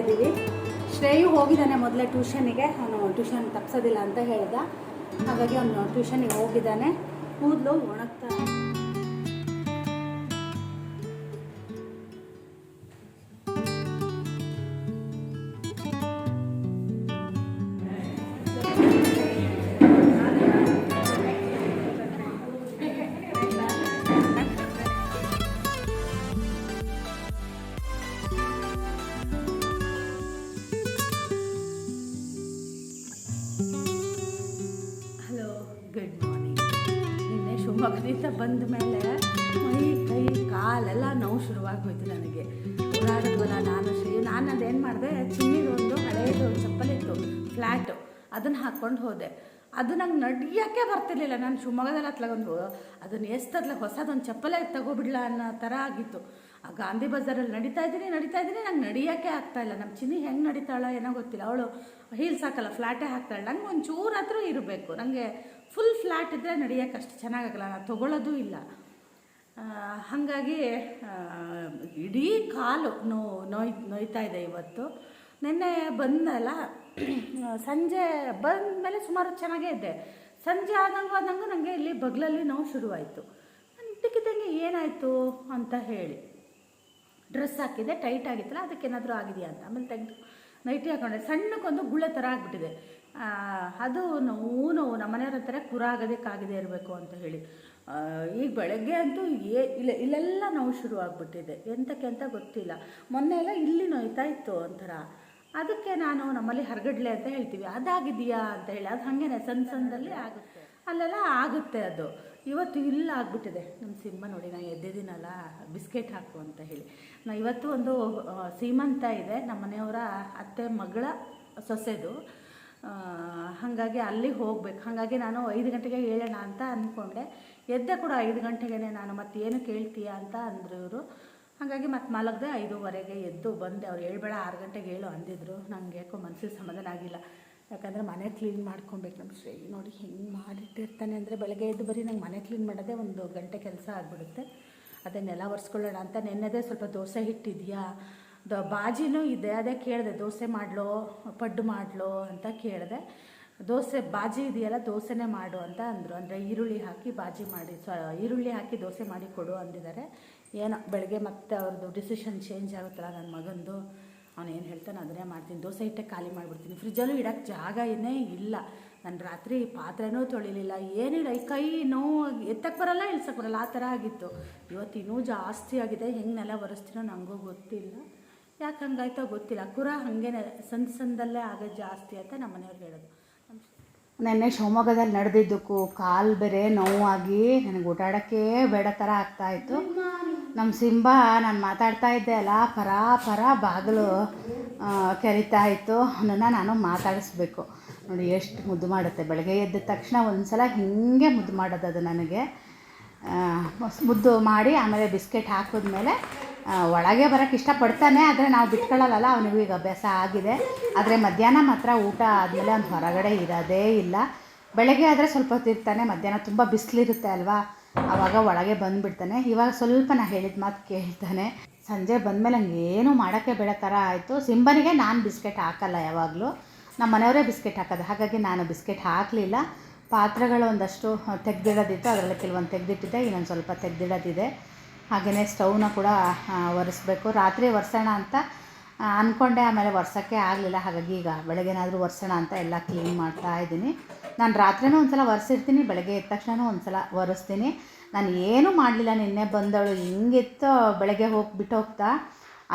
ಇದ್ದೀವಿ. ಶ್ರೇಯು ಹೋಗಿದ್ದಾನೆ ಮೊದಲೇ ಟ್ಯೂಷನಿಗೆ ಅವನು ಟ್ಯೂಷನ್ ತಪ್ಸೋದಿಲ್ಲ ಅಂತ ಹೇಳ್ದ. ಹಾಗಾಗಿ ಅವನು ಟ್ಯೂಷನಿಗೆ ಹೋಗಿದ್ದಾನೆ. ಕೂದಲು ಒಣಗ್ತಾ ಬಂದ ಮೇಲೆ ಮೈ ಕೈ, ಕಾಲೆಲ್ಲ ನೋವು ಶುರುವಾಗೋಯ್ತು ನನಗೆ. ಓಡಾಡಿದ್ವಲ್ಲ ನಾನು ಶ್ರೀ ನಾನು ಅದೇನು ಮಾಡಿದೆ, ಚಿನ್ನಿದೊಂದು ಹಳೇದು ಚಪ್ಪಲಿತ್ತು ಫ್ಲ್ಯಾಟು ಅದನ್ನು ಹಾಕ್ಕೊಂಡು ಹೋದೆ. ಅದು ನಂಗೆ ನಡಿಯೋಕ್ಕೆ ಬರ್ತಿರ್ಲಿಲ್ಲ. ನಾನು ಶಿವಮೊಗ್ಗದಲ್ಲಿ ಹತ್ಲಗೊಂದು ಅದನ್ನು ಎಸ್ತದ್ಲ ಹೊಸದೊಂದು ಚಪ್ಪಲೇ ತಗೋಬಿಡ್ಲ ಅನ್ನೋ ಥರ ಆಗಿತ್ತು. ಆ ಗಾಂಧಿ ಬಜಾರಲ್ಲಿ ನಡೀತಾ ಇದ್ದೀನಿ ನಡೀತಾ ಇದ್ದೀನಿ ನಂಗೆ ನಡಿಯೋಕ್ಕೆ ಆಗ್ತಾ ಇಲ್ಲ. ನಮ್ಮ ಚಿನ್ನಿ ಹೆಂಗೆ ನಡೀತಾಳೋ ಏನೋ ಗೊತ್ತಿಲ್ಲ. ಅವಳು ಹೀಲ್ಸ್ ಹಾಕಲ್ಲ ಫ್ಲ್ಯಾಟೇ ಹಾಕ್ತಾಳೆ. ನಂಗೆ ಒಂದು ಇರಬೇಕು. ನನಗೆ ಫುಲ್ ಫ್ಲ್ಯಾಟ್ ಇದ್ದರೆ ನಡಿಯೋಕ್ಕೆ ಅಷ್ಟು ಚೆನ್ನಾಗಾಗಲ್ಲ. ನಾನು ತೊಗೊಳ್ಳೋದು ಇಲ್ಲ. ಹಾಗಾಗಿ ಇಡೀ ಕಾಲು ನೋ, ನೋಯ್, ನೋಯ್ತಾ ಇದೆ ಇವತ್ತು. ನಿನ್ನೆ ಬಂದಲ್ಲ ಸಂಜೆ ಬಂದಮೇಲೆ ಸುಮಾರು ಚೆನ್ನಾಗೇ ಇದ್ದೆ. ಸಂಜೆ ಆದಂಗೂ ಆದಂಗೆ ನನಗೆ ಇಲ್ಲಿ ಬಗ್ಲಲ್ಲಿ ನೋವು ಶುರುವಾಯಿತು. ಇದ್ದಕ್ಕಿದ್ದಂಗೆ ಏನಾಯಿತು ಅಂತ ಹೇಳಿ. ಡ್ರೆಸ್ ಹಾಕಿದೆ ಟೈಟ್ ಆಗಿತ್ತಲ್ಲ ಅದಕ್ಕೇನಾದರೂ ಆಗಿದೆಯಾ ಅಂತ. ಆಮೇಲೆ ತೆಗೆದು ನೈಟಿ ಹಾಕೊಂಡೆ. ಸಣ್ಣಕ್ಕೊಂದು ಗುಳ್ಳೆ ಥರ ಆಗಿಬಿಟ್ಟಿದೆ. ಅದು ನೋವು ನೋವು. ನಮ್ಮ ಮನೆಯವ್ರ ಹತ್ರ ಕುರ ಆಗೋದಕ್ಕಾಗಿದೆ ಇರಬೇಕು ಅಂತ ಹೇಳಿ. ಈಗ ಬೆಳಗ್ಗೆ ಅಂತೂ ಏ, ಇಲ್ಲ, ಇಲ್ಲೆಲ್ಲ ನೋವು ಶುರು ಆಗಿಬಿಟ್ಟಿದೆ ಎಂತಕ್ಕೆ ಅಂತ ಗೊತ್ತಿಲ್ಲ. ಮೊನ್ನೆ ಎಲ್ಲ ಇಲ್ಲಿ ನೋಯ್ತಾ ಇತ್ತು ಒಂಥರ. ಅದಕ್ಕೆ ನಾನು ನಮ್ಮಲ್ಲಿ ಹರಗಡ್ಲೆ ಅಂತ ಹೇಳ್ತೀವಿ. ಅದಾಗಿದೆಯಾ ಅಂತ ಹೇಳಿ. ಅದು ಹಾಗೇನೆ ಸಣ್ಣ ಸಣ್ಣದಲ್ಲಿ ಆಗುತ್ತೆ. ಅಲ್ಲೆಲ್ಲ ಆಗುತ್ತೆ ಅದು. ಇವತ್ತು ಇಲ್ಲ ಆಗ್ಬಿಟ್ಟಿದೆ. ನಮ್ಮ ಸಿಂಹ ನೋಡಿ ನಾನು ಎದ್ದಿದ್ದೀನಲ್ಲ ಬಿಸ್ಕೆಟ್ ಹಾಕು ಅಂತ ಹೇಳಿ. ನಾ ಇವತ್ತು ಒಂದು ಸೀಮಂತ ಇದೆ. ನಮ್ಮ ಮನೆಯವರ ಅತ್ತೆ ಮಗಳ ಸೊಸೆದು. ಹಾಗಾಗಿ ಅಲ್ಲಿಗೆ ಹೋಗ್ಬೇಕು. ಹಾಗಾಗಿ ನಾನು ಐದು ಗಂಟೆಗೆ ಹೇಳೋಣ ಅಂತ ಅಂದ್ಕೊಂಡೆ ಎದ್ದೆ ಕೂಡ ಐದು ಗಂಟೆಗೆ ನಾನು ಮತ್ತೇನು ಕೇಳ್ತೀಯಾ ಅಂತ ಅಂದರು ಇವರು. ಹಾಗಾಗಿ ಮತ್ತೆ ಮಲಗದೆ ಐದೂವರೆಗೆ ಎದ್ದು ಬಂದೆ. ಅವ್ರು ಹೇಳ್ಬೇಡ, ಆರು ಗಂಟೆಗೆ ಹೇಳು ಅಂದಿದ್ರು. ನಂಗೆ ಯಾಕೋ ಮನಸ್ಸಿಗೆ ಸಮಾಧಾನ ಆಗಿಲ್ಲ. ಯಾಕಂದರೆ ಮನೆ ಕ್ಲೀನ್ ಮಾಡ್ಕೊಬೇಕು ನಮ್ಮ ಶ್ರೀ ನೋಡಿ ಹೆಂಗೆ ಮಾಡಿಟ್ಟಿರ್ತಾನೆ ಅಂದರೆ ಬೆಳಗ್ಗೆ ಎದ್ದು ಬರೀ ನಂಗೆ ಮನೆ ಕ್ಲೀನ್ ಮಾಡೋದೇ ಒಂದು ಗಂಟೆ ಕೆಲಸ ಆಗಿಬಿಡುತ್ತೆ. ಅದೇ ನೆಲ ಒರೆಸ್ಕೊಳ್ಳೋಣ ಅಂತ ನೆನ್ನೆದೇ ಸ್ವಲ್ಪ ದೋಸೆ ಹಿಟ್ಟಿದೆಯಾ? ದ ಬಾಜಿನೂ ಇದೆ, ಅದೇ ಕೇಳಿದೆ, ದೋಸೆ ಮಾಡಲೋ, ಪಡ್ಡು ಮಾಡಲೋ ಅಂತ ಕೇಳಿದೆ. ದೋಸೆ, ಬಾಜಿ ಇದೆಯಲ್ಲ, ದೋಸೆನೇ ಮಾಡು ಅಂತ ಅಂದರು. ಅಂದರೆ ಈರುಳ್ಳಿ ಹಾಕಿ ಬಾಜಿ ಮಾಡಿ, ಸೊ, ಈರುಳ್ಳಿ ಹಾಕಿ ದೋಸೆ ಮಾಡಿ ಕೊಡು ಅಂದಿದ್ದಾರೆ. ಏನೋ ಬೆಳಗ್ಗೆ ಮತ್ತೆ ಅವ್ರದ್ದು ಡಿಸಿಷನ್ ಚೇಂಜ್ ಆಗುತ್ತಲ್ಲ ನನ್ನ ಮಗಂದು. ಅವನು ಏನು ಹೇಳ್ತಾನೆ ಅದನ್ನೇ ಮಾಡ್ತೀನಿ. ದೋಸೆ ಹಿಟ್ಟೆ ಖಾಲಿ ಮಾಡಿಬಿಡ್ತೀನಿ. ಫ್ರಿಜ್ಜಲ್ಲೂ ಇಡೋಕ್ಕೆ ಜಾಗ ಏನೇ ಇಲ್ಲ. ನಾನು ರಾತ್ರಿ ಪಾತ್ರೆನೂ ತೊಳಿಲಿಲ್ಲ. ಏನಿಲ್ಲ ಈ ಕೈ ನೋವು ಎತ್ತಕ್ಕೆ ಬರಲ್ಲ ಇಳ್ಸಕ್ಕೆ ಬರಲ್ಲ. ಆ ಥರ ಆಗಿತ್ತು. ಇವತ್ತು ಇನ್ನೂ ಜಾಸ್ತಿ ಆಗಿದೆ. ಹೆಂಗೆ ನೆಲ ಒರೆಸ್ತೀನೋ ನನಗೂ ಗೊತ್ತಿಲ್ಲ. ಯಾಕೆ ಹಂಗಾಯ್ತೋ ಗೊತ್ತಿಲ್ಲ. ಕುರ ಹಾಗೇನೆ ಸಣ್ಣ ಸಂದಲ್ಲೇ ಆಗೋದು ಜಾಸ್ತಿ ಅಂತ ನಮ್ಮ ಮನೆಯವ್ರಿಗೆ ಹೇಳೋದು. ನೆನ್ನೆ ಶಿವಮೊಗ್ಗದಲ್ಲಿ ನಡೆದಿದ್ದಕ್ಕೂ ಕಾಲು ಬೇರೆ ನೋವಾಗಿ ನನಗೆ ಓಡಾಡೋಕ್ಕೆ ಬೇಡ ಥರ ಆಗ್ತಾಯಿತ್ತು ನಮ್ಮ ಸಿಂಬ ನಾನು ಮಾತಾಡ್ತಾ ಇದ್ದೆ ಅಲ್ಲ, ಪರ ಪರ ಬಾಗಿಲು ಕೆರಿತಾ ಇತ್ತು. ಅವನನ್ನು ನಾನು ಮಾತಾಡಿಸ್ಬೇಕು. ನೋಡಿ, ಎಷ್ಟು ಮುದ್ದು ಮಾಡುತ್ತೆ. ಬೆಳಗ್ಗೆ ಎದ್ದ ತಕ್ಷಣ ಒಂದು ಸಲ ಹಿಂಗೆ ಮುದ್ದು ಮಾಡೋದು ಅದು ನನಗೆ ಮುದ್ದು ಮಾಡಿ ಆಮೇಲೆ ಬಿಸ್ಕೆಟ್ ಹಾಕಿದ್ಮೇಲೆ ಒಳಗೆ ಬರೋಕ್ಕೆ ಇಷ್ಟಪಡ್ತಾನೆ, ಆದರೆ ನಾವು ಬಿಟ್ಕೊಳ್ಳಲ್ಲ ಅವನಿಗೂ ಈಗ ಅಭ್ಯಾಸ ಆಗಿದೆ. ಆದರೆ ಮಧ್ಯಾಹ್ನ ಮಾತ್ರ ಊಟ ಆದಮೇಲೆ ಅವ್ನು ಹೊರಗಡೆ ಇರೋದೇ ಇಲ್ಲ. ಬೆಳಗ್ಗೆ ಆದರೆ ಸ್ವಲ್ಪ ಹೊತ್ತಿರ್ತಾನೆ ಮಧ್ಯಾಹ್ನ ತುಂಬ ಬಿಸಿಲಿರುತ್ತೆ ಅಲ್ವಾ? ಆವಾಗ ಒಳಗೆ ಬಂದುಬಿಡ್ತಾನೆ. ಇವಾಗ ಸ್ವಲ್ಪ ನಾನು ಹೇಳಿದ ಮಾತು ಕೇಳ್ತಾನೆ. ಸಂಜೆ ಬಂದಮೇಲೆ ಹಂಗೆ ಏನೂ ಮಾಡೋಕ್ಕೆ ಬೇಡ ಥರ ಆಯಿತು. ಸಿಂಬನಿಗೆ ನಾನು ಬಿಸ್ಕೆಟ್ ಹಾಕಲ್ಲ ಯಾವಾಗಲೂ. ನಮ್ಮ ಮನೆಯವರೇ ಬಿಸ್ಕೆಟ್ ಹಾಕೋದು. ಹಾಗಾಗಿ ನಾನು ಬಿಸ್ಕೆಟ್ ಹಾಕಲಿಲ್ಲ. ಪಾತ್ರೆಗಳು ಒಂದಷ್ಟು ತೆಗೆದಿಡೋದಿತ್ತು. ಅದರಲ್ಲಿ ಕೆಲವೊಂದು ತೆಗೆದಿಟ್ಟಿದ್ದೆ, ಇನ್ನೊಂದು ಸ್ವಲ್ಪ ತೆಗೆದಿಡೋದಿದೆ. ಹಾಗೆಯೇ ಸ್ಟವ್ನ ಕೂಡ ಒರೆಸ್ಬೇಕು. ರಾತ್ರಿ ಒರೆಸೋಣ ಅಂತ ಅಂದ್ಕೊಂಡೆ ಆಮೇಲೆ ಒರೆಸೋಕ್ಕೆ ಆಗಲಿಲ್ಲ. ಹಾಗಾಗಿ ಈಗ ಬೆಳಗ್ಗೆನಾದರೂ ಒರೆಸೋಣ ಅಂತ ಎಲ್ಲ ಕ್ಲೀನ್ ಮಾಡ್ತಾ ಇದ್ದೀನಿ. ನಾನು ರಾತ್ರಿನೂ ಒಂದು ಸಲ ಒರೆಸಿರ್ತೀನಿ, ಬೆಳಗ್ಗೆ ಎದ್ದ ತಕ್ಷಣ ಒಂದು ಸಲ ಒರೆಸ್ತೀನಿ. ನಾನು ಏನೂ ಮಾಡಲಿಲ್ಲ ನಿನ್ನೆ ಬಂದವಳು. ಹಿಂಗಿತ್ತು ಬೆಳಗ್ಗೆ ಹೋಗಿ, ಬಿಟ್ಟು ಹೋಗ್ತಾ.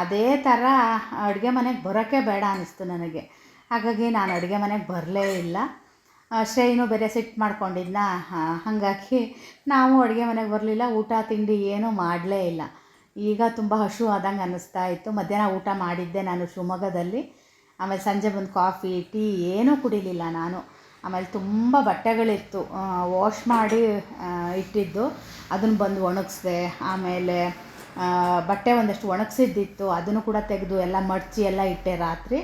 ಅದೇ ಥರ ಅಡುಗೆ ಮನೆಗೆ ಬರೋಕ್ಕೆ ಬೇಡ ಅನ್ನಿಸ್ತು ನನಗೆ. ಹಾಗಾಗಿ ನಾನು ಅಡುಗೆ ಮನೆಗೆ ಬರಲೇ ಇಲ್ಲ. ಶ್ರೇಯನು ಬೇರೆ ಸಿಟ್ಟು ಮಾಡ್ಕೊಂಡಿದ್ಲ ಹಾಗಾಗಿ ನಾವು ಅಡುಗೆ ಮನೆಗೆ ಬರಲಿಲ್ಲ, ಊಟ, ತಿಂಡಿ ಏನೂ ಮಾಡಲೇ ಇಲ್ಲ. ಈಗ ತುಂಬ ಹಶು ಆದಂಗೆ ಅನ್ನಿಸ್ತಾ ಇತ್ತು. ಮಧ್ಯಾಹ್ನ ಊಟ ಮಾಡಿದ್ದೆ ನಾನು ಶಿವಮೊಗ್ಗದಲ್ಲಿ. ಆಮೇಲೆ ಸಂಜೆ ಬಂದು ಕಾಫಿ, ಟೀ ಏನೂ ಕುಡಿಲಿಲ್ಲ ನಾನು. ಆಮೇಲೆ ತುಂಬ ಬಟ್ಟೆಗಳಿತ್ತು. ವಾಶ್ ಮಾಡಿ ಇಟ್ಟಿದ್ದು. ಅದನ್ನು ಬಂದು ಒಣಗಿಸ್ದೆ. ಆಮೇಲೆ ಬಟ್ಟೆ ಒಂದಷ್ಟು ಒಣಗಿಸಿದ್ದಿತ್ತು. ಅದನ್ನು ಕೂಡ ತೆಗೆದು ಎಲ್ಲ ಮಡಚಿ ಎಲ್ಲ ಇಟ್ಟೆ ರಾತ್ರಿ.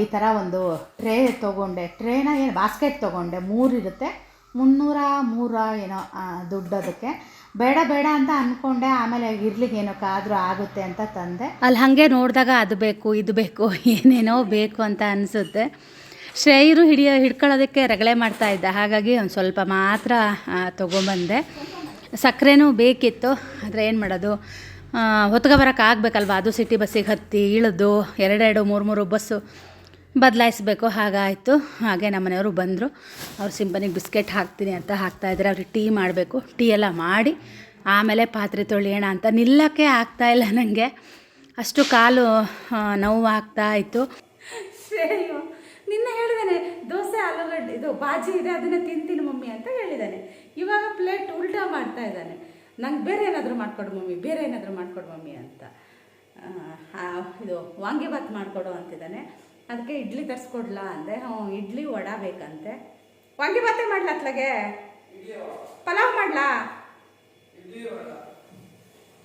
ಈ ಥರ ಒಂದು ಟ್ರೇ ತೊಗೊಂಡೆ. ಟ್ರೇನ ಏನು ಬಾಸ್ಕೆಟ್ ತೊಗೊಂಡೆ. ಮೂರು ಇರುತ್ತೆ. ಮುನ್ನೂರ ಮೂರ ಏನೋ ದುಡ್ಡು ಅದಕ್ಕೆ. ಬೇಡ ಬೇಡ ಅಂತ ಅಂದ್ಕೊಂಡೆ ಆಮೇಲೆ ಇರ್ಲಿಕ್ಕೆ ಆದರೂ ಆಗುತ್ತೆ ಅಂತ ತಂದೆ. ಅಲ್ಲಿ ಹಾಗೆ ನೋಡಿದಾಗ ಅದು ಬೇಕು, ಇದು ಬೇಕು, ಏನೇನೋ ಬೇಕು ಅಂತ ಅನಿಸುತ್ತೆ. ಶ್ರೇಯರು ಹಿಡಿಯೋ, ಹಿಡ್ಕೊಳ್ಳೋದಕ್ಕೆ ರಗಳೆ ಮಾಡ್ತಾ ಇದ್ದ. ಹಾಗಾಗಿ ಒಂದು ಸ್ವಲ್ಪ ಮಾತ್ರ ತೊಗೊಂಬಂದೆ. ಸಕ್ಕರೆನೂ ಬೇಕಿತ್ತು. ಆದರೆ ಏನು ಮಾಡೋದು? ಹೊತ್ಕೊ ಬರೋಕೆ ಆಗಬೇಕಲ್ವ? ಅದು ಸಿಟಿ ಬಸ್ಸಿಗೆ ಹತ್ತಿ ಇಳಿದು ಎರಡೆರಡು, ಮೂರು ಮೂರು ಬಸ್ಸು ಬದಲಾಯಿಸ್ಬೇಕು. ಹಾಗಾಯಿತು. ಹಾಗೆ ನಮ್ಮನೆಯವರು ಬಂದರು. ಅವ್ರು ಸಿಂಪನಿಗೆ ಬಿಸ್ಕೆಟ್ ಹಾಕ್ತೀನಿ ಅಂತ ಹಾಕ್ತಾಯಿದ್ರೆ ಅವ್ರಿಗೆ ಟೀ ಮಾಡಬೇಕು. ಟೀ ಎಲ್ಲ ಮಾಡಿ ಆಮೇಲೆ ಪಾತ್ರೆ ತೊಳೆಯೋಣ ಅಂತ ನಿಲ್ಲಕ್ಕೆ ಆಗ್ತಾಯಿಲ್ಲ ನನಗೆ ಅಷ್ಟು ಕಾಲು ನೋವು ಆಗ್ತಾ ಇತ್ತು. ಶ್ರೇಯು ನಿನ್ನೆ ಹೇಳಿದಾನೆ, ದೋಸೆ, ಆಲೂಗಡ್ಡೆ, ಇದು ಬಾಜಿ ಇದೆ, ಅದನ್ನು ತಿಂತೀನಿ ಮಮ್ಮಿ ಅಂತ ಹೇಳಿದ್ದಾನೆ ಇವಾಗ ಪ್ಲೇಟ್ ಉಲ್ಟಾ ಮಾಡ್ತಾ ಇದ್ದಾನೆ. ನಂಗೆ ಬೇರೆ ಏನಾದರೂ ಮಾಡಿಕೊಡು ಮಮ್ಮಿ ಬೇರೆ ಏನಾದರೂ ಮಾಡಿಕೊಡು ಮಮ್ಮಿ ಅಂತ. ಇದು ವಾಂಗಿಭಾತ್ ಮಾಡಿಕೊಡು ಅಂತಿದ್ದಾನೆ. ಅದಕ್ಕೆ ಇಡ್ಲಿ ತರಿಸ್ಕೊಡ್ಲಾ ಅಂದೆ. ಹ್ಞೂ ಇಡ್ಲಿ ವಡ ಬೇಕಂತೆ. ವಾಂಗಿಭಾತೆ ಮಾಡ್ಲಾ ಅತ್ಲಾಗೆ? ಪಲಾವ್ ಮಾಡ್ಲಾ?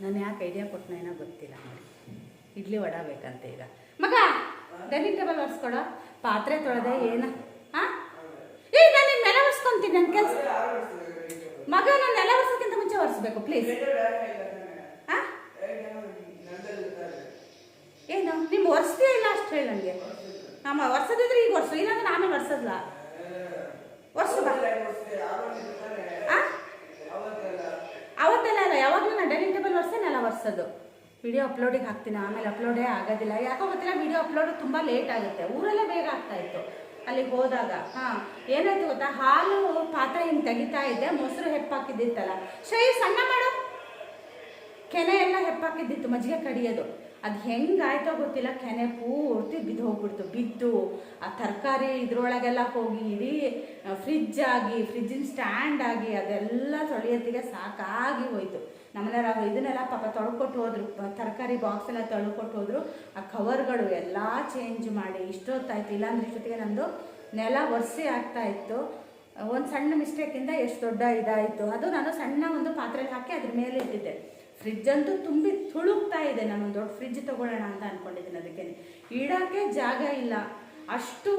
ನಾನು ಯಾಕೆ ಐಡಿಯಾ ಕೊಟ್ಟನ ಏನೋ ಗೊತ್ತಿಲ್ಲ ನೋಡಿ. ಇಡ್ಲಿ ವಡ ಬೇಕಂತೆ ಈಗ. ಮಗ ಡೈನಿಂಗ್ ಟೇಬಲ್ ಒರೆಸ್ಕೊಡ. ಪಾತ್ರೆ ತೊಳೆದೆ ಏನ? ಹಾಂ ಏ ನಾನು ನೆಲ ಒರೆಸ್ಕೊಂತೀನಿ ನನ್ನ ಕೆಲಸ. ಮಗ ನಾನು ನೆಲ ಒರೆಸೋಕ್ಕಿಂತ ಮುಂಚೆ ಒರೆಸ್ಬೇಕು ಪ್ಲೀಸ್ ಹಾಂ? ಏನು ನಿಮ್ಮ ಒರೆಸ್ತೀಯ ಇಲ್ಲ ಅಷ್ಟು ಹೇಳಿ ನನಗೆ ಆಮ ಒರೆಸೋದಿದ್ರೆ ಈಗ ಒರೆಸು ಇಲ್ಲಾಂದ್ರೆ ಆಮೇಲೆ ಒರ್ಸದ್ಲ ಒರೆಸು ಬಾ? ಅವತ್ತೆಲ್ಲ ಅಲ್ಲ ಯಾವಾಗಲೂ ನಾನು ಡೈನಿಂಗ್ ಟೇಬಲ್ ಒರೆಸೇನಲ್ಲ ಒರೆಸೋದು. ವಿಡಿಯೋ ಅಪ್ಲೋಡಿಗೆ ಹಾಕ್ತೀನಿ ಆಮೇಲೆ ಅಪ್ಲೋಡೇ ಆಗೋದಿಲ್ಲ. ಯಾಕೋ ಗೊತ್ತಿಲ್ಲ ವಿಡಿಯೋ ಅಪ್ಲೋಡ್ ತುಂಬ ಲೇಟ್ ಆಗುತ್ತೆ. ಊರಲ್ಲೇ ಬೇಗ ಆಗ್ತಾ ಅಲ್ಲಿಗೆ ಹೋದಾಗ, ಹಾಂ, ಏನಾಯ್ತು ಗೊತ್ತಾ? ಹಾಲು ಪಾತ್ರೆ ಹಿಂಗೆ ತೆಗಿತಾ ಇದ್ದೆ, ಮೊಸರು ಹೆಪ್ಪಾಕಿದ್ದಿತ್ತಲ್ಲ. ಶೈ ಸಣ್ಣ ಮಾಡು. ಕೆನೆ ಎಲ್ಲ ಹೆಪ್ಪಾಕಿದ್ದಿತ್ತು, ಮಜ್ಜಿಗೆ ಕಡಿಯೋದು. ಅದು ಹೆಂಗಾಯ್ತೋ ಗೊತ್ತಿಲ್ಲ, ಕೆನೆ ಪೂರ್ತಿ ಬಿದ್ದು ಹೋಗ್ಬಿಡ್ತು, ಬಿದ್ದು. ಆ ತರಕಾರಿ ಇದ್ರೊಳಗೆಲ್ಲ ಹೋಗಿ, ಇಡೀ ಫ್ರಿಜ್ ಆಗಿ ಫ್ರಿಜ್ಜಿನ ಸ್ಟ್ಯಾಂಡ್ ಆಗಿ, ಅದೆಲ್ಲ ತೊಳೆಯೋತ್ತಿಗೆ ಸಾಕಾಗಿ ಹೋಯ್ತು. ನಮ್ಮನೆಯವ್ರು ಇದನ್ನೆಲ್ಲ ಪಾಪ ತೊಳ್ಕೊಟ್ಟು ಹೋದ್ರು. ತರಕಾರಿ ಬಾಕ್ಸ್ ಎಲ್ಲ ತೊಳ್ಕೊಟ್ಟು ಹೋದ್ರು. ಆ ಕವರ್ಗಳು ಎಲ್ಲ ಚೇಂಜ್ ಮಾಡಿ, ಇಷ್ಟೊತ್ತಾಯ್ತು. ಇಲ್ಲಾಂದ್ರೆ ಇಷ್ಟೊತ್ತಿಗೆ ನಂದು ನೆಲ ಒರೆಸಿ ಆಗ್ತಾ ಇತ್ತು. ಒಂದು ಸಣ್ಣ ಮಿಸ್ಟೇಕಿಂದ ಎಷ್ಟು ದೊಡ್ಡ ಇದಾಯಿತು. ಅದು ನಾನು ಸಣ್ಣ ಒಂದು ಪಾತ್ರೆಗೆ ಹಾಕಿ ಅದ್ರ ಮೇಲೆ ಇಟ್ಟಿದ್ದೆ. ಫ್ರಿಜ್ ಅಂತೂ ತುಂಬಿ ತುಳುಕ್ತಾ ಇದೆ. ನಾನು ಒಂದು ದೊಡ್ಡ ಫ್ರಿಜ್ ತೊಗೊಳ್ಳೋಣ ಅಂತ ಅಂದ್ಕೊಂಡಿದ್ದೀನಿ ಅದಕ್ಕೆ. ಇಡೋಕ್ಕೆ ಜಾಗ ಇಲ್ಲ. ಅಷ್ಟು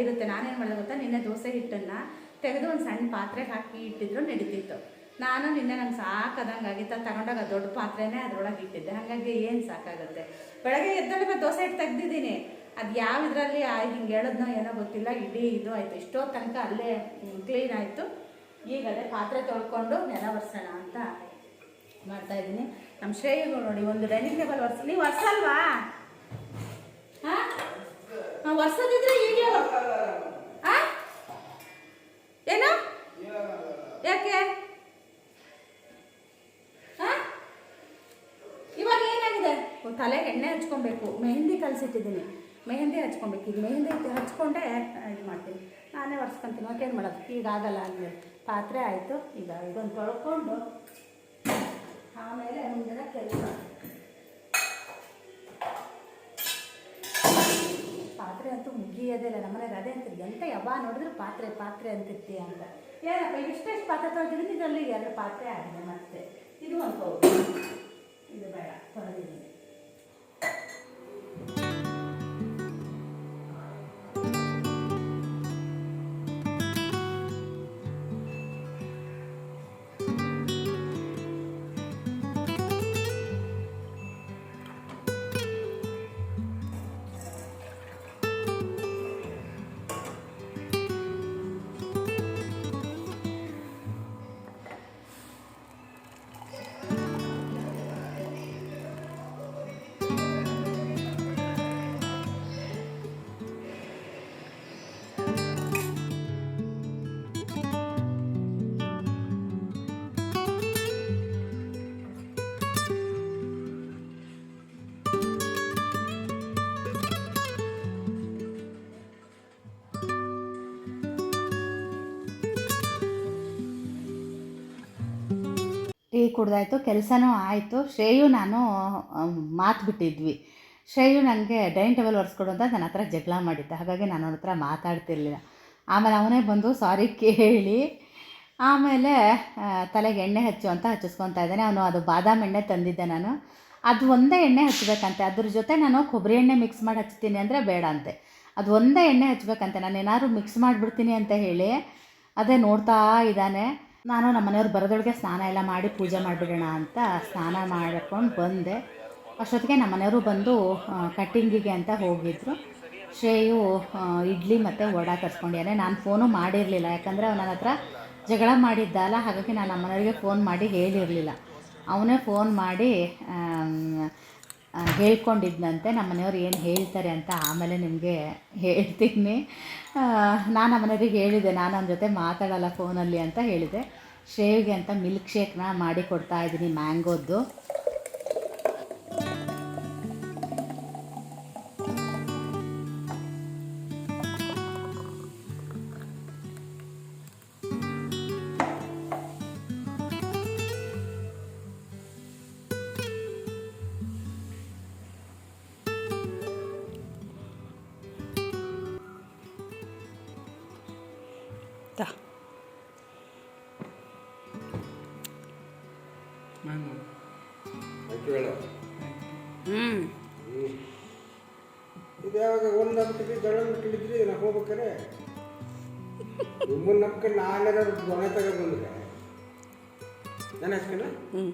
ಇರುತ್ತೆ. ನಾನೇನು ಮಾಡಿದೆ ಗೊತ್ತಾ? ನಿನ್ನೆ ದೋಸೆ ಹಿಟ್ಟನ್ನು ತೆಗೆದು ಒಂದು ಸಣ್ಣ ಪಾತ್ರೆಗೆ ಹಾಕಿ ಇಟ್ಟಿದ್ರು, ನಡೀತಿತ್ತು. ನಾನು ನಿನ್ನೆ ನಂಗೆ ಸಾಕಾದಂಗೆ ಆಗಿತ್ತು. ತಗೊಂಡಾಗ ದೊಡ್ಡ ಪಾತ್ರೆನೇ ಅದ್ರೊಳಗೆ ಇಟ್ಟಿದ್ದೆ. ಹಾಗಾಗಿ ಏನು ಸಾಕಾಗುತ್ತೆ? ಬೆಳಗ್ಗೆ ಎದ್ದಲ್ಲಿ ದೋಸೆ ಹಿಟ್ಟು ತೆಗ್ದಿದ್ದೀನಿ. ಅದು ಯಾವ ಇದರಲ್ಲಿ ಹಿಂಗೆ ಹೇಳೋದ್ನೋ ಏನೋ ಗೊತ್ತಿಲ್ಲ. ಇಡೀ ಇದು ಆಯಿತು. ಇಷ್ಟೋ ತನಕ ಅಲ್ಲೇ ಕ್ಲೀನ್ ಆಯಿತು. ಈಗ ಅದೇ ಪಾತ್ರೆ ತೊಳ್ಕೊಂಡು ನೆಲ ಒರೆಸೋಣ ಅಂತ ಮಾಡ್ತಾ ಇದ್ದೀನಿ. ನಮ್ಮ ಶ್ರೇಯಗಳು ನೋಡಿ, ಒಂದು ಡೈನಿಂಗ್ ಟೇಬಲ್ ಒರ್ಸ ನೀವು ಒರ್ಸಲ್ವಾ? ಹಾಂ? ಒರ್ಸೋದಿದ್ರೆ ಈಗಲೇ ಆ ಏನು ಯಾಕೆ ಆ? ಇವಾಗ ಏನಾಗಿದೆ ಓ, ತಲೆಗೆ ಎಣ್ಣೆ ಹಚ್ಕೊಬೇಕು. ಮೆಹಂದಿ ಕಲಸಿಟ್ಟಿದ್ದೀನಿ. ಮೆಹಂದಿ ಹಚ್ಕೊಬೇಕು. ಈಗ ಮೆಹಂದಿ ಹಚ್ಕೊಂಡೆ ಇದು ಮಾಡ್ತೀನಿ? ನಾನೇ ಒರೆಸ್ಕೊಂತೀನಿ. ಏನು ಮಾಡೋದು? ಈಗ ಆಗಲ್ಲ ಅಂದರೆ ಪಾತ್ರೆ ಆಯಿತು. ಈಗ ಇದೊಂದು ತೊಳ್ಕೊಂಡು ಆಮೇಲೆ ಮುಂದಿನ ಕೆಲಸ. ಪಾತ್ರೆ ಅಂತೂ ಮುಗಿಯೋದೇ ಇಲ್ಲ. ನಮ್ಮನೆಗೆ ಅದೇ ಅಂತ ಎಂತ ಯಾವಾಗ ನೋಡಿದ್ರು ಪಾತ್ರೆ ಪಾತ್ರೆ ಅಂತಿರ್ತೀಯ ಅಂತ. ಏನಪ್ಪ ಇಷ್ಟೆಷ್ಟು ಪಾತ್ರೆ ತೊಳೆದಿದ್ದೀನಿ. ಇದರಲ್ಲಿ ಎರಡು ಪಾತ್ರೆ ಆಗಿದೆ ಮತ್ತೆ. ಇದು ಒಂದು ಇದು ಬೇಡ, ತೊಳೆದಿದ್ದೀನಿ. ಕುಡ್ದಾಯ್ತು, ಕೆಲಸನೂ ಆಯಿತು. ಶ್ರೇಯು ನಾನು ಮಾತು ಬಿಟ್ಟಿದ್ವಿ. ಶ್ರೇಯು ನನಗೆ ಡೈನಿಂಗ್ ಟೇಬಲ್ ಒರೆಸ್ಕೊಡು ಅಂತ ನನ್ನ ಹತ್ರ ಜಗಳ ಮಾಡಿದ್ದೆ. ಹಾಗಾಗಿ ನಾನು ಅವನ ಹತ್ರ ಮಾತಾಡ್ತಿರ್ಲಿಲ್ಲ. ಆಮೇಲೆ ಅವನೇ ಬಂದು ಸಾರಿ ಕೇಳಿ. ಆಮೇಲೆ ತಲೆಗೆ ಎಣ್ಣೆ ಹಚ್ಚು ಅಂತ ಹಚ್ಚಿಸ್ಕೊತಾ ಇದ್ದಾನೆ. ಅವನು ಅದು ಬಾದಾಮ್ ಎಣ್ಣೆ ತಂದಿದ್ದೆ ನಾನು. ಅದು ಒಂದೇ ಎಣ್ಣೆ ಹಚ್ಚಬೇಕಂತೆ ಅದ್ರ ಜೊತೆ ನಾನು ಕೊಬ್ಬರಿ ಎಣ್ಣೆ ಮಿಕ್ಸ್ ಮಾಡಿ ಹಚ್ತೀನಿ ಅಂದರೆ ಬೇಡ ಅಂತೆ. ಅದು ಒಂದೇ ಎಣ್ಣೆ ಹಚ್ಚಬೇಕಂತೆ ನಾನು ಏನಾದ್ರು ಮಿಕ್ಸ್ ಮಾಡಿಬಿಡ್ತೀನಿ ಅಂತ ಹೇಳಿ. ಅದೇ ನೋಡ್ತಾ ಇದ್ದಾನೆ. ನಾನು ನಮ್ಮ ಮನೆಯವ್ರು ಬರೋದೊಳಗೆ ಸ್ನಾನ ಎಲ್ಲ ಮಾಡಿ ಪೂಜೆ ಮಾಡಿಬಿಡೋಣ ಅಂತ ಸ್ನಾನ ಮಾಡಿಕೊಂಡು ಬಂದೆ. ಅಷ್ಟೊತ್ತಿಗೆ ನಮ್ಮ ಮನೆಯವರು ಬಂದು ಕಟ್ಟಿಂಗಿಗೆ ಅಂತ ಹೋಗಿದ್ರು. ಶ್ರೇಯು ಇಡ್ಲಿ ಮತ್ತು ವಡ ತರಿಸ್ಕೊಂಡಿದ್ದಾನೆ. ನಾನು ಫೋನು ಮಾಡಿರಲಿಲ್ಲ. ಯಾಕಂದರೆ ನನ್ನ ಹತ್ರ ಜಗಳ ಮಾಡಿದ್ದಲ್ಲ ಹಾಗಾಗಿ ನಾನು ನಮ್ಮ ಮನೆಯವ್ರಿಗೆ ಫೋನ್ ಮಾಡಿ ಹೇಳಿರಲಿಲ್ಲ. ಅವನೇ ಫೋನ್ ಮಾಡಿ ಹೇಳ್ಕೊಂಡಿದ್ನಂತೆ. ನಮ್ಮ ಮನೆಯವ್ರು ಏನು ಹೇಳ್ತಾರೆ ಅಂತ ಆಮೇಲೆ ನಿಮಗೆ ಹೇಳ್ತೀನಿ. ನಾನು ನಮ್ಮ ಮನೆಯವ್ರಿಗೆ ಹೇಳಿದೆ. ನಾನು ಅವನ ಜೊತೆ ಮಾತಾಡಲ್ಲ ಫೋನಲ್ಲಿ ಅಂತ ಹೇಳಿದೆ. ಶ್ರೇವಿಗೆ ಅಂತ ಮಿಲ್ಕ್ ಶೇಕ್ನ ಮಾಡಿ ಕೊಡ್ತಾ ಇದ್ದೀನಿ ಮ್ಯಾಂಗೋದ್ದು ಕೇಳು ಹ್ಞೂ ಇದು ಯಾವಾಗ ಒಂದು ನಂಬಿಕೆ ಜಗಳ ತಿಳಿದ್ರಿ ನಾ ಹೋಗ್ಬೇಕಾರೆ ನಿಮ್ಮನ್ನ ನಂಬ್ಕೊಂಡು ನಾನೆಲ್ಲ ದೊಣೆ ತಗೊಂಡು ಬಂದ್ರೆ ನಾನು ಅಷ್ಟೇನ ಹ್ಞೂ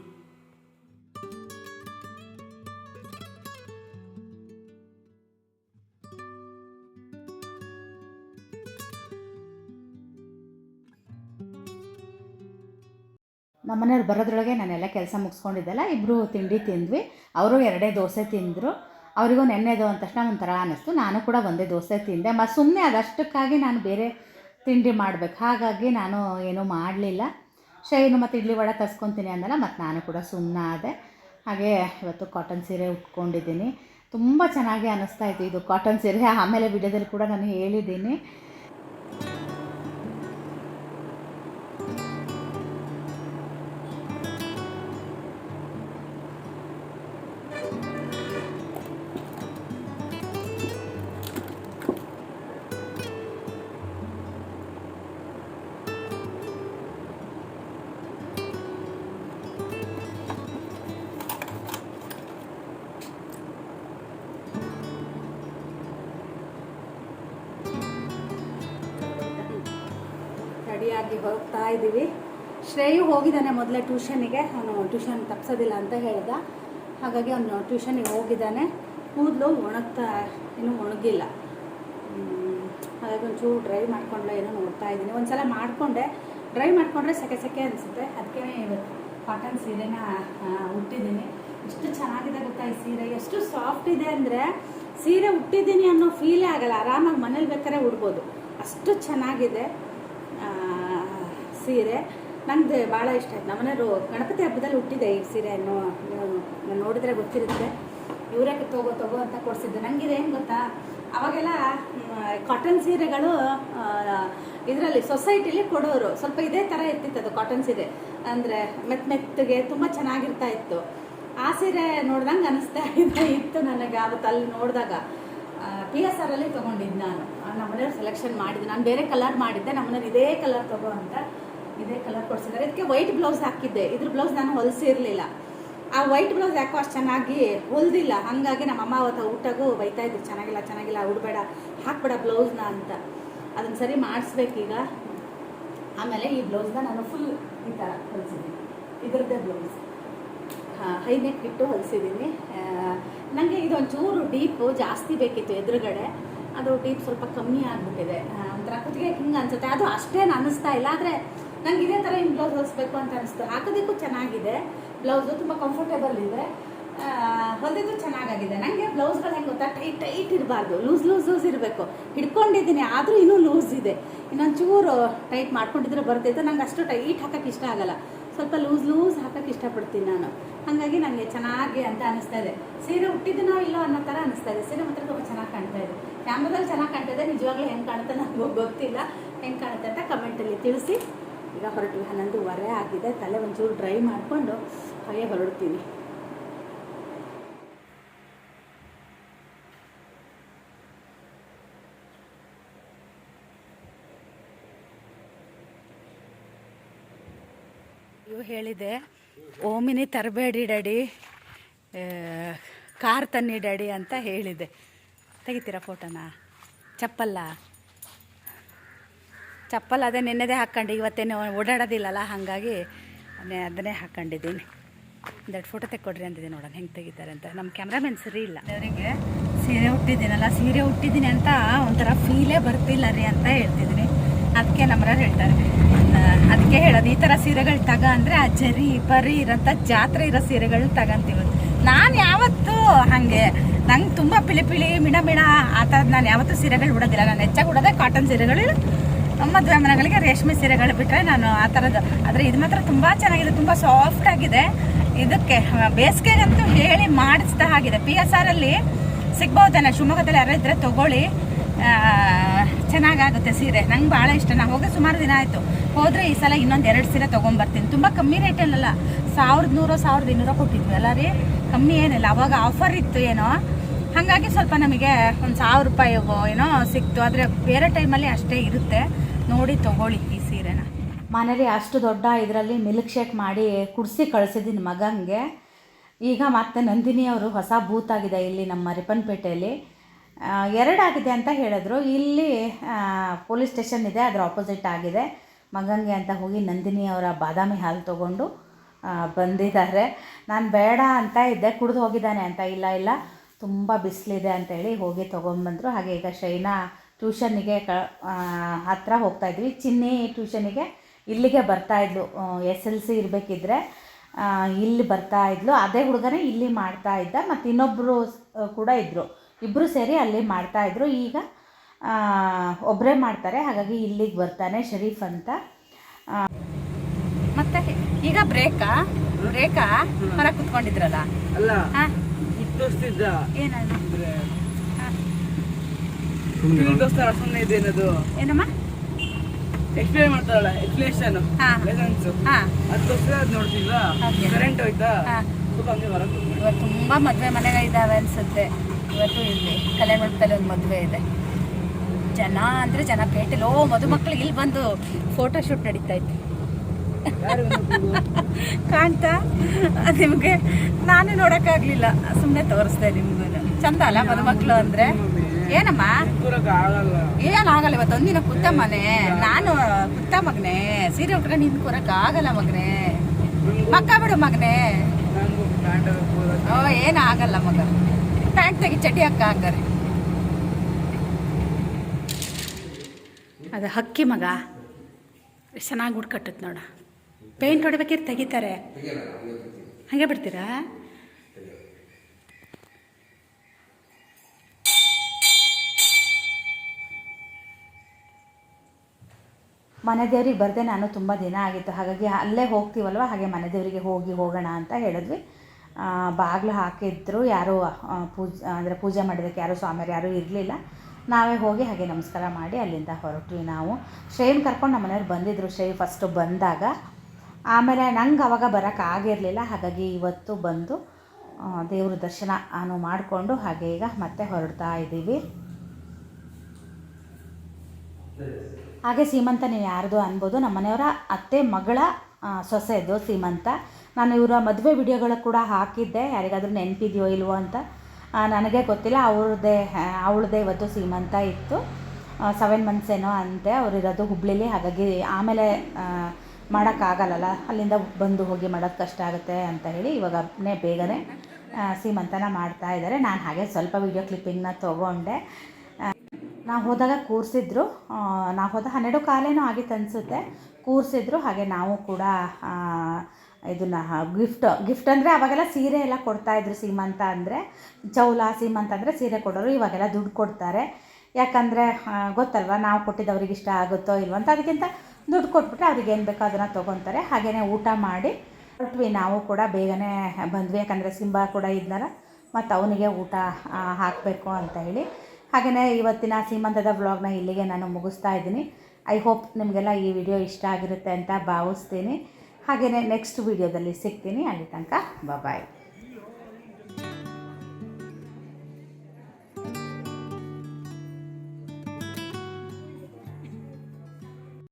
ಮನೆಯವ್ರು ಬರೋದ್ರೊಳಗೆ ನಾನೆಲ್ಲ ಕೆಲಸ ಮುಗಿಸ್ಕೊಂಡಿದ್ದೆಲ್ಲ ಇಬ್ಬರು ತಿಂಡಿ ತಿಂದ್ವಿ. ಅವರು ಎರಡೇ ದೋಸೆ ತಿಂದರು. ಅವರಿಗೂ ನೆನ್ನೆದು ಅಂದ ತಕ್ಷಣ ಒಂಥರ ಅನ್ನಿಸ್ತು. ನಾನು ಕೂಡ ಒಂದೇ ದೋಸೆ ತಿಂದೆ. ಮತ್ತು ಸುಮ್ಮನೆ ಅದಷ್ಟಕ್ಕಾಗಿ ನಾನು ಬೇರೆ ತಿಂಡಿ ಮಾಡಬೇಕು. ಹಾಗಾಗಿ ನಾನು ಏನೂ ಮಾಡಲಿಲ್ಲ. ಶೈನು ಮತ್ತು ಇಡ್ಲಿ ವಡೆ ತರ್ಸ್ಕೊತೀನಿ ಅಂದಲ್ಲ ಮತ್ತು ನಾನು ಕೂಡ ಸುಮ್ಮನೆ ಆದೆ. ಹಾಗೆ ಇವತ್ತು ಕಾಟನ್ ಸೀರೆ ಉಟ್ಕೊಂಡಿದ್ದೀನಿ. ತುಂಬ ಚೆನ್ನಾಗಿ ಅನ್ನಿಸ್ತಾ ಇತ್ತು ಇದು ಕಾಟನ್ ಸೀರೆ. ಆಮೇಲೆ ವಿಡಿಯೋದಲ್ಲಿ ಕೂಡ ನಾನು ಹೇಳಿದ್ದೀನಿ. ರೆಡಿಯಾಗಿ ಹೋಗ್ತಾ ಇದ್ದೀವಿ. ಶ್ರೇಯು ಹೋಗಿದ್ದಾನೆ ಮೊದಲೇ ಟ್ಯೂಷನಿಗೆ ಅವನು ಟ್ಯೂಷನ್ ತಪ್ಪಿಸೋದಿಲ್ಲ ಅಂತ ಹೇಳ್ದ. ಹಾಗಾಗಿ ಅವನು ಟ್ಯೂಷನಿಗೆ ಹೋಗಿದ್ದಾನೆ. ಕೂದಲು ಒಣಗ್ತಾ, ಇನ್ನೂ ಒಣಗಿಲ್ಲ. ಹಾಗಾಗಿ ಒಂಚೂರು ಡ್ರೈ ಮಾಡ್ಕೊಂಡ್ಲ ಏನೋ ನೋಡ್ತಾ ಇದ್ದೀನಿ. ಒಂದ್ಸಲ ಮಾಡಿಕೊಂಡೆ. ಡ್ರೈ ಮಾಡಿಕೊಂಡ್ರೆ ಸೆಕೆ ಸೆಕೆ ಅನಿಸುತ್ತೆ. ಅದಕ್ಕೆ ಕಾಟನ್ ಸೀರೆನ ಹುಟ್ಟಿದ್ದೀನಿ ಎಷ್ಟು ಚೆನ್ನಾಗಿದೆ ಗೊತ್ತಾ ಈ ಸೀರೆ? ಎಷ್ಟು ಸಾಫ್ಟ್ ಇದೆ ಅಂದರೆ ಸೀರೆ ಉಟ್ಟಿದ್ದೀನಿ ಅನ್ನೋ ಫೀಲೇ ಆಗಲ್ಲ. ಆರಾಮಾಗಿ ಮನೇಲಿ ಬೇಕಾದ್ರೆ ಉಡ್ಬೋದು. ಅಷ್ಟು ಚೆನ್ನಾಗಿದೆ. ಸೀರೆ ನನಗೆ ಭಾಳ ಇಷ್ಟ ಆಯ್ತು. ನಮ್ಮನೆಯವರು ಗಣಪತಿ ಹಬ್ಬದಲ್ಲಿ ಹುಟ್ಟಿದೆ ಈ ಸೀರೆಯನ್ನು ನಾನು ನೋಡಿದ್ರೆ ಗೊತ್ತಿರುತ್ತೆ. ಇವರೇ ತಗೋ ತಗೋ ಅಂತ ಕೊಡಿಸಿದ್ದು. ನನಗೆ ಏನು ಗೊತ್ತಾ? ಅವಾಗೆಲ್ಲ ಕಾಟನ್ ಸೀರೆಗಳು ಇದರಲ್ಲಿ ಸೊಸೈಟಿಲಿ ಕೊಡೋರು. ಸ್ವಲ್ಪ ಇದೇ ಥರ ಇರ್ತಿತ್ತು ಅದು ಕಾಟನ್ ಸೀರೆ. ಅಂದರೆ ಮೆತ್ತ ಮೆತ್ತಗೆ ತುಂಬ ಚೆನ್ನಾಗಿರ್ತಾ ಇತ್ತು. ಆ ಸೀರೆ ನೋಡ್ದಂಗೆ ಅನಿಸ್ತಾ ಇದೆ, ಇತ್ತು ನನಗೆ ಅವತ್ತು ಅಲ್ಲಿ ನೋಡಿದಾಗ. ಪಿ ಎಸ್ ಆರಲ್ಲಿ ತೊಗೊಂಡಿದ್ದು ನಾನು. ನಮ್ಮನೆಯವ್ರು ಸೆಲೆಕ್ಷನ್ ಮಾಡಿದ್ದು. ನಾನು ಬೇರೆ ಕಲರ್ ಮಾಡಿದ್ದೆ ನಮ್ಮನೇಲಿ ಇದೇ ಕಲರ್ ತಗೋ ಅಂತ ಕಲರ್ ಕೊಡ್ಸಿದ್ದಾರೆ. ಇದಕ್ಕೆ ವೈಟ್ ಬ್ಲೌಸ್ ಹಾಕಿದ್ದೆ. ಇದ್ರ ಬ್ಲೌಸ್ ನಾನು ಹೊಲಿಸಿರ್ಲಿಲ್ಲ ಆ ವೈಟ್ ಬ್ಲೌಸ್ ಯಾಕೋ ಅಷ್ಟು ಚೆನ್ನಾಗಿ ಹೊಲ್ದಿಲ್ಲ. ಹಾಗಾಗಿ ನಮ್ಮ ಅಮ್ಮ ಅವತ್ತು ಊಟಗೂ ಬೈತಾ ಇದ್ರು, ಚೆನ್ನಾಗಿಲ್ಲ ಚೆನ್ನಾಗಿಲ್ಲ, ಉಡಬೇಡ, ಹಾಕ್ಬೇಡ ಬ್ಲೌಸ್ನ ಅಂತ. ಅದನ್ನ ಸರಿ ಮಾಡಿಸ್ಬೇಕೀಗ. ಆಮೇಲೆ ಈ ಬ್ಲೌಸ್ನ ನಾನು ಫುಲ್ ಈ ಥರ ಹೊಲಿಸಿದ್ದೀನಿ. ಇದ್ರದ್ದೇ ಬ್ಲೌಸ್ ಹೈ ನೆಕ್ ಇಟ್ಟು ಹೊಲಿಸಿದ್ದೀನಿ. ನನಗೆ ಇದೊಂಚೂರು ಡೀಪು ಜಾಸ್ತಿ ಬೇಕಿತ್ತು ಎದುರುಗಡೆ. ಅದು ಡೀಪ್ ಸ್ವಲ್ಪ ಕಮ್ಮಿ ಆಗಿಬಿಟ್ಟಿದೆ. ಒಂಥರ ಕುತ್ತಿಗೆ ಹಿಂಗೆ ಅನ್ಸುತ್ತೆ. ಅದು ಅಷ್ಟೇನು ಅನ್ನಿಸ್ತಾ ಇಲ್ಲ. ಆದರೆ ನಂಗೆ ಇದೇ ಥರ ಇನ್ನು ಬ್ಲೌಸ್ ಹೊಲಿಸ್ಬೇಕು ಅಂತ ಅನಿಸ್ತು. ಹಾಕೋದಕ್ಕೂ ಚೆನ್ನಾಗಿದೆ. ಬ್ಲೌಸು ತುಂಬ ಕಂಫರ್ಟೇಬಲ್ ಇದೆ. ಹೊಲಿದು ಚೆನ್ನಾಗಾಗಿದೆ. ನನಗೆ ಬ್ಲೌಸ್ಗಳು ಹೆಂಗೆ ಗೊತ್ತಾ? ಟೈಟ್ ಟೈಟ್ ಇರಬಾರ್ದು. ಲೂಸ್ ಲೂಸ್ ಲೂಸ್ ಇರಬೇಕು. ಹಿಡ್ಕೊಂಡಿದ್ದೀನಿ, ಆದರೂ ಇನ್ನೂ ಲೂಸ್ ಇದೆ. ಇನ್ನೊಂಚೂರು ಟೈಟ್ ಮಾಡ್ಕೊಂಡಿದ್ರೆ ಬರ್ತಿತ್ತು ನಂಗೆ ಅಷ್ಟು ಟೈಟ್ ಹಾಕೋಕ್ಕೆ ಇಷ್ಟ ಆಗಲ್ಲ. ಸ್ವಲ್ಪ ಲೂಸ್ ಲೂಸ್ ಹಾಕೋಕ್ಕೆ ಇಷ್ಟಪಡ್ತೀನಿ ನಾನು. ಹಾಗಾಗಿ ನನಗೆ ಚೆನ್ನಾಗಿ ಅಂತ ಅನಿಸ್ತಾ ಇದೆ. ಸೀರೆ ಹುಟ್ಟಿದ್ದೀನೋ ಇಲ್ಲೋ ಅನ್ನೋ ಥರ ಅನಿಸ್ತಾ ಇದೆ. ಸೀರೆ ಮಾತ್ರ ತುಂಬ ಚೆನ್ನಾಗಿ ಕಾಣ್ತಾ ಇದೆ. ಕ್ಯಾಮ್ರದಲ್ಲಿ ಚೆನ್ನಾಗಿ ಕಾಣ್ತಾ ಇದೆ. ನಿಜವಾಗ್ಲೂ ಹೆಂಗೆ ಕಾಣುತ್ತೆ ನನಗೆ ಗೊತ್ತಿಲ್ಲ. ಹೆಂಗೆ ಕಾಣುತ್ತೆ ಅಂತ ಕಮೆಂಟಲ್ಲಿ ತಿಳಿಸಿ. ಈಗ ಹೊರಟಿವಿ ಹನ್ನೊಂದುವರೆ ಆಗಿದೆ, ತಲೆ ಒಂಚೂರು ಡ್ರೈ ಮಾಡಿಕೊಂಡು ಹಾಗೆ ಹೊರಡ್ತೀನಿ. ಹೇಳಿದೆ, ಓಮಿನಿ ತರಬೇಡಿ ಡ್ಯಾಡಿ ಕಾರ್ ತನ್ನಿ ಡ್ಯಾಡಿ ಅಂತ ಹೇಳಿದೆ. ತೆಗಿತೀರಾ ಫೋಟೋನ ಚಪ್ಪಲ್ಲ? ಚಪ್ಪಲ್ ಅದೇ ನಿನ್ನೆದೇ ಹಾಕ್ಕೊಂಡು ಇವತ್ತೇನು ಓಡಾಡೋದಿಲ್ಲಲ್ಲ, ಹಾಗಾಗಿ ಅದನ್ನೇ ಹಾಕ್ಕೊಂಡಿದ್ದೀನಿ. ಒಂದೆರಡು ಫೋಟೋ ತೆಕ್ಕೊಡ್ರಿ ಅಂತಿದ್ದೀನಿ ನೋಡೋಣ, ಹೆಂಗೆ ತೆಗಿತಾರೆ ಅಂತ. ನಮ್ಮ ಕ್ಯಾಮ್ರಾಮನ್ ಸರಿ ಇಲ್ಲ. ಅವರಿಗೆ ಸೀರೆ ಹುಟ್ಟಿದ್ದೀನಲ್ಲ ಸೀರೆ ಹುಟ್ಟಿದ್ದೀನಿ ಅಂತ ಒಂಥರ ಫೀಲೇ ಬರ್ತಿಲ್ಲ ರೀ ಅಂತ ಹೇಳ್ತಿದ್ದೀನಿ. ಅದಕ್ಕೆ ನಮ್ಮರವ್ರು ಹೇಳ್ತಾರೆ. ಅದಕ್ಕೆ ಹೇಳೋದು, ಈ ಥರ ಸೀರೆಗಳು ತಗ ಅಂದರೆ ಆ ಜರಿ, ಪರಿ ಇರೋಂಥ ಜಾತ್ರೆ ಇರೋ ಸೀರೆಗಳು ತಗಂತೀವಿ. ನಾನು ಯಾವತ್ತೂ ಹಾಗೆ, ನಂಗೆ ತುಂಬ ಪಿಳಿ ಪಿಳಿ, ಮಿಣ ಮಿಣ ಆ ಥರದ್ದು ನಾನು ಯಾವತ್ತೂ ಸೀರೆಗಳು ಉಡೋದಿಲ್ಲ. ನಾನು ಹೆಚ್ಚಾಗಿ ಉಡೋದೇ ಕಾಟನ್ ಸೀರೆಗಳು ಮದುವೆ ಮನೆಗಳಿಗೆ ರೇಷ್ಮೆ ಸೀರೆಗಳು ಬಿಟ್ಟರೆ ನಾನು ಆ ಥರದ್ದು. ಆದರೆ ಇದು ಮಾತ್ರ ತುಂಬ ಚೆನ್ನಾಗಿದೆ, ತುಂಬ ಸಾಫ್ಟ್ ಆಗಿದೆ. ಇದಕ್ಕೆ ಬೇಸಿಗೆಗಂತೂ ಹೇಳಿ ಮಾಡಿಸ್ದ ಆಗಿದೆ ಪಿ ಎಸ್ ಆರಲ್ಲಿ ಸಿಗ್ಬಹುದೇನೋ, ಶಿವಮೊಗ್ಗದಲ್ಲಿ ಯಾರೋ ಇದ್ದರೆ ತೊಗೊಳ್ಳಿ. ಚೆನ್ನಾಗಾಗುತ್ತೆ ಸೀರೆ. ನಂಗೆ ಭಾಳ ಇಷ್ಟ. ನಾನು ಹೋಗಿ ಸುಮಾರು ದಿನ ಆಯಿತು. ಹೋದರೆ ಈ ಸಲ ಇನ್ನೊಂದು ಎರಡು ಸೀರೆ ತೊಗೊಂಬರ್ತೀನಿ. ತುಂಬ ಕಮ್ಮಿ ರೇಟಲ್ಲಲ್ಲ, ಸಾವಿರದ ನೂರು, ಸಾವಿರದ ಇನ್ನೂರು ಕೊಟ್ಟಿದ್ವಿ ಅಲ್ಲ ರೀ? ಕಮ್ಮಿ ಏನಿಲ್ಲ. ಅವಾಗ ಆಫರ್ ಇತ್ತು ಏನೋ. ಹಾಗಾಗಿ ಸ್ವಲ್ಪ ನಮಗೆ ಒಂದು ಸಾವಿರ ರೂಪಾಯಿಗೋ ಏನೋ ಸಿಕ್ತು. ಆದರೆ ಬೇರೆ ಟೈಮಲ್ಲಿ ಅಷ್ಟೇ ಇರುತ್ತೆ. ನೋಡಿ ತಗೊಳ್ಳಿ ಈ ಸೀರೆನ. ಮನೇಲಿ ಅಷ್ಟು ದೊಡ್ಡ ಇದರಲ್ಲಿ ಮಿಲ್ಕ್ ಶೇಕ್ ಮಾಡಿ ಕುಡಿಸಿ ಕಳಿಸಿದ್ದೀನಿ ಮಗನಿಗೆ ಈಗ ಮತ್ತೆ ನಂದಿನಿ ಅವರು ಹೊಸ ಬೂತ್ ಆಗಿದೆ ಇಲ್ಲಿ ನಮ್ಮ ರಿಪ್ಪನ್ಪೇಟೆಯಲ್ಲಿ ಆ, ಎರಡಾಗಿದೆ ಅಂತ ಹೇಳಿದ್ರು. ಇಲ್ಲಿ ಪೊಲೀಸ್ ಸ್ಟೇಷನ್ ಇದೆ ಅದರ ಆಪೋಸಿಟ್ ಆಗಿದೆ. ಮಗನಿಗೆ ಅಂತ ಹೋಗಿ ನಂದಿನಿ ಅವರ ಬಾದಾಮಿ ಹಾಲು ತೊಗೊಂಡು ಬಂದಿದ್ದಾರೆ. ನಾನು ಬೇಡ ಅಂತ ಇದ್ದೆ ಕುಡಿದು ಹೋಗಿದ್ದಾನೆ ಅಂತ ಇಲ್ಲ ಇಲ್ಲ. ತುಂಬ ಬಿಸಿಲಿದೆ ಅಂತೇಳಿ ಹೋಗಿ ತೊಗೊಂಬಂದರು ಹಾಗೆ ಈಗ ಶೈನಾ ಟ್ಯೂಷನ್ನಿಗೆ ಕ ಹತ್ತಿರ ಹೋಗ್ತಾಯಿದ್ವಿ ಚಿನ್ನಿ ಟ್ಯೂಷನಿಗೆ ಇಲ್ಲಿಗೆ ಬರ್ತಾಯಿದ್ಲು ಎಸ್ ಎಲ್ ಸಿ ಇರಬೇಕಿದ್ರೆ ಇಲ್ಲಿ ಬರ್ತಾ ಇದ್ಲು. ಅದೇ ಹುಡುಗನೇ ಇಲ್ಲಿ ಮಾಡ್ತಾ ಇದ್ದ. ಮತ್ತು ಇನ್ನೊಬ್ಬರು ಕೂಡ ಇದ್ದರು ಇಬ್ಬರು ಸೇರಿ ಅಲ್ಲಿ ಮಾಡ್ತಾಯಿದ್ರು ಈಗ ಒಬ್ಬರೇ ಮಾಡ್ತಾರೆ. ಹಾಗಾಗಿ ಇಲ್ಲಿಗೆ ಬರ್ತಾನೆ ಶರೀಫ್ ಅಂತ. ಮತ್ತೆ ಈಗ ಬ್ರೇಕಾ? ಬ್ರೇಕಾ? ಹೊರ ಕುತ್ಕೊಂಡಿದ್ರಲ್ಲ? ಅಲ್ಲ ಹಾ ಇದ್ದೋಸ್ತಿದ್ದ ಏನದು ಅಂದ್ರೆ ಹಾ. ತಿಳಿದೋಸ್ತಾರ ಸುಮ್ಮನೆ ಇದೇನದು ಏನಮ್ಮ? ಎಕ್ಸ್ಪ್ಲೇನ್ ಮಾಡ್ತಾರಲ್ಲ ಎಕ್ಸ್ಪ್ಲೇಷನ್ ಹಾ. ಲೆಸನ್ಸ್ ಹಾ. ಅದಕ್ಕೋಸ್ಕರ ಅದು ನೋಡ್ತಿದ್ವಾ Okay. ಕರೆಂಟ್ ಹೋಯ್ತಾ. ಸ್ವಲ್ಪ ಹಂಗೆ ಹೊರಗೆ ಇವತ್ತು ತುಂಬ ಮದುವೆ ಮನೆಗಳು ಇದ್ದಾವೆ ಅನ್ಸುತ್ತೆ. ಇವತ್ತು ಇಲ್ಲಿ ಕಲ್ಯಾಣಮಂಟಪದಲ್ಲಿ ಒಂದು ಮದುವೆ ಇದೆ. ಜನ ಅಂದರೆ ಜನ ಪೇಟೆಲಿ ಓ ಮದುಮಕ್ಳಿಗೆ ಇಲ್ಲಿ ಬಂದು ಫೋಟೋ ಶೂಟ್ ನಡೀತಾ ಇತ್ತು. ಯಾರು ಕಾಣ್ತಾ? ನಿಮಗೆ ನಾನು ನೋಡೋಕ್ಕಾಗಲಿಲ್ಲ. ಸುಮ್ಮನೆ ತೋರಿಸ್ದೆ ನಿಮ್ಗೂ ಚಂದ ಅಲ್ಲ ಮದುಮಕ್ಳು ಅಂದರೆ? ಏನಮ್ಮ? ಕೂರಕ್ಕೆ ಆಗಲ್ಲ. ಇವತ್ತು? ಒಂದಿನ ಕುತ್ತ ಮನೆ. ನಾನು ಕುತ್ತ ಮಗನೆ. ಸೀರೆ ಉಟ್ಕೊಂಡು ನಿಂದು ಕೂರಕ್ ಆಗಲ್ಲ ಮಗನೆ. ಮಕ್ಕ ಬಿಡು ಮಗನೆ. ಓ ಏನಾಗಲ್ಲ ಮಗ. ಪ್ಯಾಂಟ್ ತೆಗಿ ಚಟಿ ಹಾಕ ಹಂಗಾರೆ. ಅದು ಹಕ್ಕಿ ಮಗ. ಚೆನ್ನಾಗಿ ಗುಡ್ ಕಟ್ಟುತ್ತೆ ನೋಡ. ಪೇಂಟ್ ಹೊಡಿಬೇಕಿರ್ ತೆಗಿತಾರೆ. ಹಾಗೆ ಬಿಡ್ತೀರಾ? ಮನೆ ದೇವ್ರಿಗೆ ಬರದೆ ನಾನು ತುಂಬ ದಿನ ಆಗಿತ್ತು. ಹಾಗಾಗಿ ಅಲ್ಲೇ ಹೋಗ್ತೀವಲ್ವ? ಹಾಗೆ ಮನೆ ದೇವರಿಗೆ ಹೋಗಿ ಹೋಗೋಣ ಅಂತ ಹೇಳಿದ್ವಿ. ಬಾಗಿಲು ಹಾಕಿದ್ರು. ಯಾರೂ ಪೂಜೆ, ಅಂದರೆ ಪೂಜೆ ಮಾಡಿದ್ದಕ್ಕೆ ಯಾರೂ ಸ್ವಾಮಿಯರು ಯಾರೂ ಇರಲಿಲ್ಲ. ನಾವೇ ಹೋಗಿ ಹಾಗೆ ನಮಸ್ಕಾರ ಮಾಡಿ ಅಲ್ಲಿಂದ ಹೊರಟ್ವಿ ನಾವು. ಶ್ರೇಯನ್ ಕರ್ಕೊಂಡು ನಮ್ಮ ಮನೆಯವ್ರು ಬಂದಿದ್ದರು ಶ್ರೇಯ್ ಫಸ್ಟು ಬಂದಾಗ. ಆಮೇಲೆ ನಂಗೆ ಅವಾಗ ಬರೋಕ್ಕಾಗಿರಲಿಲ್ಲ ಹಾಗಾಗಿ ಇವತ್ತು ಬಂದು ದೇವ್ರ ದರ್ಶನ ನಾನು ಮಾಡಿಕೊಂಡು ಹಾಗೆ ಈಗ ಮತ್ತೆ ಹೊರಡ್ತಾ ಇದ್ದೀವಿ. ಹಾಗೆ ಸೀಮಂತ ನೀವು ಯಾರ್ದು ಅನ್ಬೋದು? ನಮ್ಮ ಮನೆಯವರ ಅತ್ತೆ, ಮಗಳ ಸೊಸೆದು ಸೀಮಂತ. ನಾನು ಇವರ ಮದುವೆ ವಿಡಿಯೋಗಳು ಕೂಡ ಹಾಕಿದ್ದೆ. ಯಾರಿಗಾದರೂ ನೆನಪಿದೆಯೋ ಇಲ್ವೋ ಅಂತ. ನನಗೆ ಗೊತ್ತಿಲ್ಲ. ಅವ್ರದ್ದೇ ಅವಳದೇ ಇವತ್ತು ಸೀಮಂತ ಇತ್ತು. ಸೆವೆನ್ ಮಂತ್ಸ್ ಏನೋ ಅಂತೆ. ಅವರಿರೋದು ಹುಬ್ಳಿಲಿ. ಹಾಗಾಗಿ ಆಮೇಲೆ ಮಾಡೋಕ್ಕಾಗಲ್ಲಲ್ಲ. ಅಲ್ಲಿಂದ ಬಂದು ಹೋಗಿ ಮಾಡೋದು ಕಷ್ಟ ಆಗುತ್ತೆ ಅಂತ ಹೇಳಿ ಇವಾಗನೇ ಬೇಗನೆ ಸೀಮಂತನ ಮಾಡ್ತಾ ಇದ್ದಾರೆ. ನಾನು ಹಾಗೆ ಸ್ವಲ್ಪ ವಿಡಿಯೋ ಕ್ಲಿಪ್ಪಿಂಗ್ನ ತೊಗೊಂಡೆ. ನಾವು ಹೋದಾಗ ಕೂರಿಸಿದ್ರು. ನಾವು ಹೋದಾಗ ಹನ್ನೆರಡು ಕಾಲೇನೋ ಆಗಿತ್ತು ಅನಿಸುತ್ತೆ. ಕೂರಿಸಿದ್ರು, ಹಾಗೆ ನಾವು ಕೂಡ ಇದನ್ನು ಗಿಫ್ಟ್ ಗಿಫ್ಟ್ ಅಂದರೆ ಅವಾಗೆಲ್ಲ ಸೀರೆ ಎಲ್ಲ ಕೊಡ್ತಾಯಿದ್ರು ಸೀಮಂತ ಅಂದರೆ. ಚೌಲ, ಸೀಮಂತ ಅಂದರೆ ಸೀರೆ ಕೊಡೋರು ಇವಾಗೆಲ್ಲ ದುಡ್ಡು ಕೊಡ್ತಾರೆ. ಯಾಕಂದರೆ ಗೊತ್ತಲ್ವ, ನಾವು ಕೊಟ್ಟಿದ್ದವ್ರಿಗೆ ಇಷ್ಟ ಆಗುತ್ತೋ ಇಲ್ವೋ ಅಂತ ಅದಕ್ಕಿಂತ ದುಡ್ಡು ಕೊಟ್ಬಿಟ್ರೆ ಅವ್ರಿಗೆ ಏನು ಬೇಕೋ ಅದನ್ನು ತೊಗೊತಾರೆ. ಹಾಗೆಯೇ ಊಟ ಮಾಡಿ ಹೊರಟ್ವಿ ನಾವು ಕೂಡ ಬೇಗನೆ ಬಂದ್ವಿ. ಯಾಕಂದರೆ ಸಿಂಬಾ ಕೂಡ ಇದ್ನಲ್ಲ ಮತ್ತು ಅವನಿಗೆ ಊಟ ಹಾಕಬೇಕು ಅಂತ ಹೇಳಿ. ಹಾಗೆಯೇ ಇವತ್ತಿನ ಸೀಮಂತದ ವ್ಲಾಗ್ನ ಇಲ್ಲಿಗೆ ನಾನು ಮುಗಿಸ್ತಾ ಇದ್ದೀನಿ. ಐ ಹೋಪ್ ನಿಮಗೆಲ್ಲ ಈ ವಿಡಿಯೋ ಇಷ್ಟ ಆಗಿರುತ್ತೆ ಅಂತ ಭಾವಿಸ್ತೀನಿ. ಹಾಗೆಯೇ ನೆಕ್ಸ್ಟ್ ವಿಡಿಯೋದಲ್ಲಿ ಸಿಗ್ತೀನಿ. ಅಲ್ಲಿ ತನಕ ಬಾಯ್